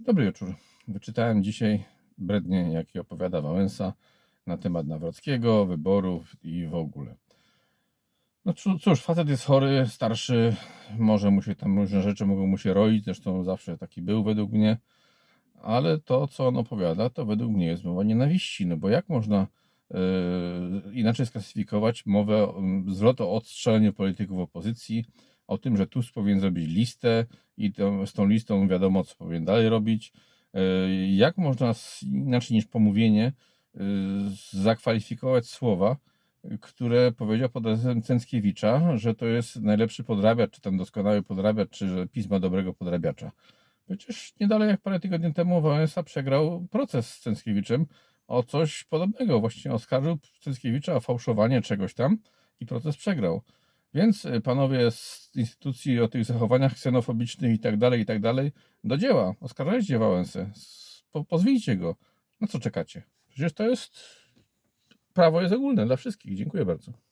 Dobry wieczór. Wyczytałem dzisiaj brednie, jakie opowiada Wałęsa na temat Nawrockiego, wyborów i w ogóle. No cóż, facet jest chory, starszy, może mu się tam różne rzeczy mogą mu się roić, zresztą zawsze taki był według mnie, ale to, co on opowiada, to według mnie jest mowa nienawiści, no bo jak można yy, inaczej sklasyfikować mowę, yy, zwrot o odstrzeleniu polityków opozycji, o tym, że Tusk powinien zrobić listę i to, z tą listą wiadomo, co powinien dalej robić. Yy, Jak można inaczej niż pomówienie yy, zakwalifikować słowa, które powiedział pod adresem Cęckiewicza, że to jest najlepszy podrabiacz, czy tam doskonały podrabiacz, czy że pisma dobrego podrabiacza. Przecież nie dalej jak parę tygodni temu Wałęsa przegrał proces z Cęckiewiczem o coś podobnego. Właściwie oskarżył Cęckiewicza o fałszowanie czegoś tam i proces przegrał. Więc y, panowie z instytucji o tych zachowaniach ksenofobicznych i tak dalej, i tak dalej, do dzieła. Oskarżajcie Wałęsę. Po, pozwijcie go. Na co czekacie? Przecież to jest... Prawo jest ogólne dla wszystkich. Dziękuję bardzo.